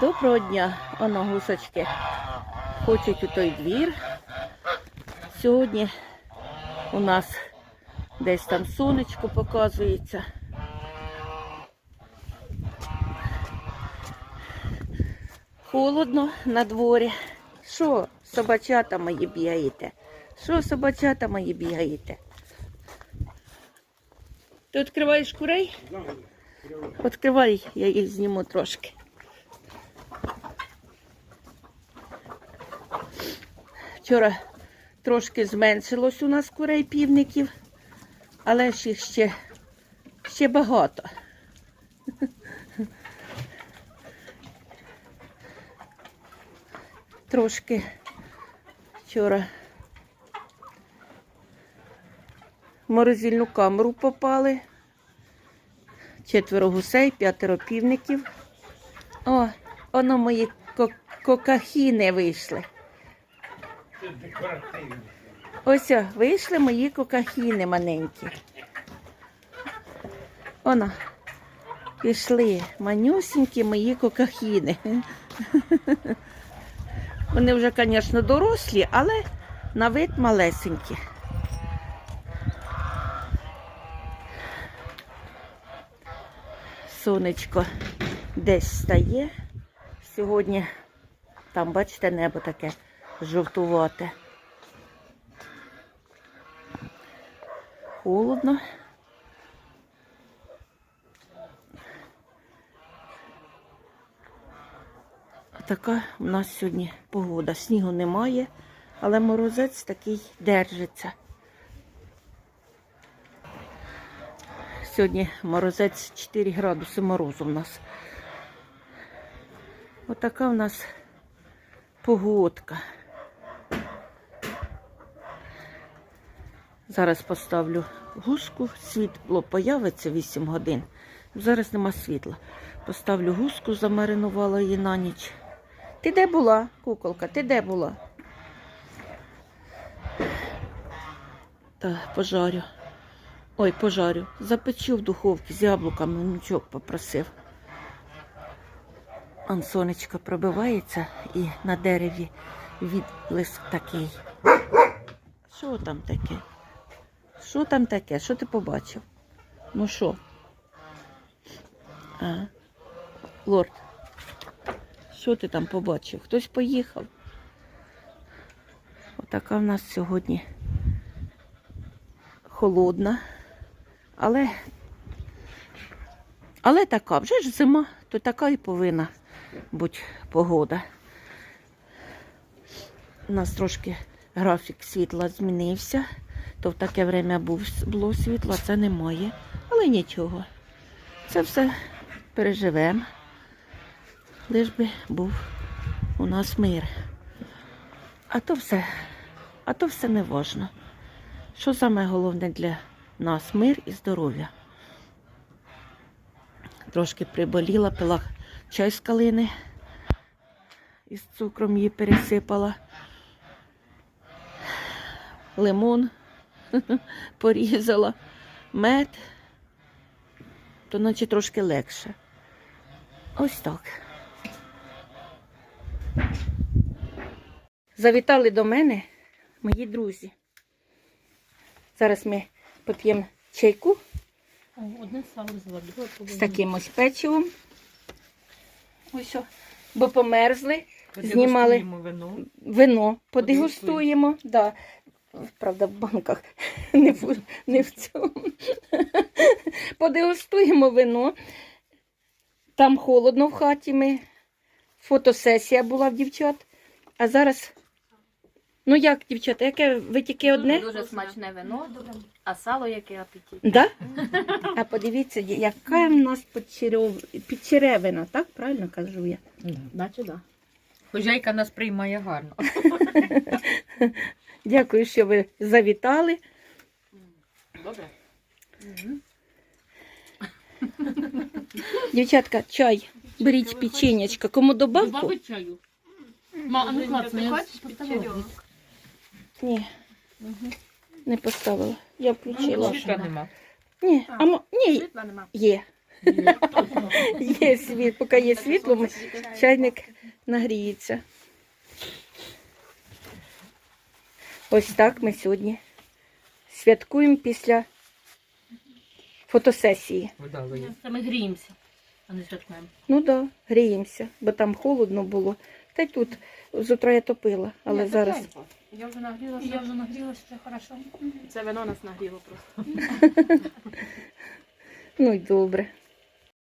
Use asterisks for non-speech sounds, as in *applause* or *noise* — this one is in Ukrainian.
Доброго дня, оно гусочки. Хочуть у той двір. Сьогодні у нас десь там сонечко показується. Холодно на дворі. Що, собачата мої бігаєте? Що, собачата мої бігаєте? Ти відкриваєш курей? Відкривай, я їх зніму трошки. Вчора трошки зменшилось у нас курей півників, але ж їх ще, ще багато. Трошки вчора в морозильну камеру попали. Четверо гусей, п'ятеро півників. О, воно мої кокахіни вийшли. Ось вийшли мої кокахіни маленькі. Оно. Пішли манюсінькі мої кокахіни. Вони вже, звісно, дорослі, але на вид малесенькі. Сонечко десь стає. Сьогодні там, бачите, небо таке жовтувате. Холодно. Така в нас сьогодні погода. Снігу немає, але морозець такий держиться. Сьогодні морозець 4 градуси морозу в нас. Отака в нас погодка. Зараз поставлю гуску, світло появиться 8 годин. Зараз нема світла. Поставлю гуску, замаринувала її на ніч. Ти де була, куколка? Ти де була? Та пожарю. Ой, пожарю. Запечу в духовці з яблуками, внучок попросив. Он сонечко пробивається і на дереві відблиск такий. Що там таке? Що там таке? Що ти побачив? Ну що? А? Лорд, що ти там побачив? Хтось поїхав? Отака в нас сьогодні холодна. Але, але така, вже ж зима, то така і повинна бути погода. У нас трошки графік світла змінився, то в таке время було світло, це немає. Але нічого. Це все переживемо. Лиш би був у нас мир. А то все, а то все не важно. Що саме головне для нас мир і здоров'я. Трошки приболіла, пила чай з калини із цукром її пересипала. Лимон *laughs* порізала, мед, то наче трошки легше. Ось так. Завітали до мене мої друзі. Зараз ми поп'ємо чайку з таким ось печивом. Ось, о, бо померзли. Знімали. вино. Вино подегустуємо. Да. Правда, в банках, *laughs* не в, не в цьому. Подегустуємо вино. Там холодно в хаті ми. Фотосесія була в дівчат. А зараз. Ну як, дівчата, яке ви тільки одне? Дуже смачне вино, а сало яке апетит. Да? А подивіться, яка в нас підчерев- підчеревина, так правильно кажу я? Наче да. Хозяйка нас приймає гарно. *laughs* Дякую, що ви завітали. Добре. Дівчатка, чай, беріть печенячка. Кому добавку? Добавить чаю. Ма, а ну класно, я хочеш поставила. Ні, не поставила. Я включила. Світла нема. Ні, а мо- ні, Світла нема. є. *laughs* Є світ, поки є світло, ми- чайник нагріється. Ось так ми сьогодні святкуємо після фотосесії. Це ми гріємося, а не святкуємо. Ну так, да, гріємося, бо там холодно було. Та й тут з утра я топила, але зараз. Я вже нагрілася. Я вже нагрілася, це хорошо. Це вино нас нагріло просто. *laughs* Ну й добре.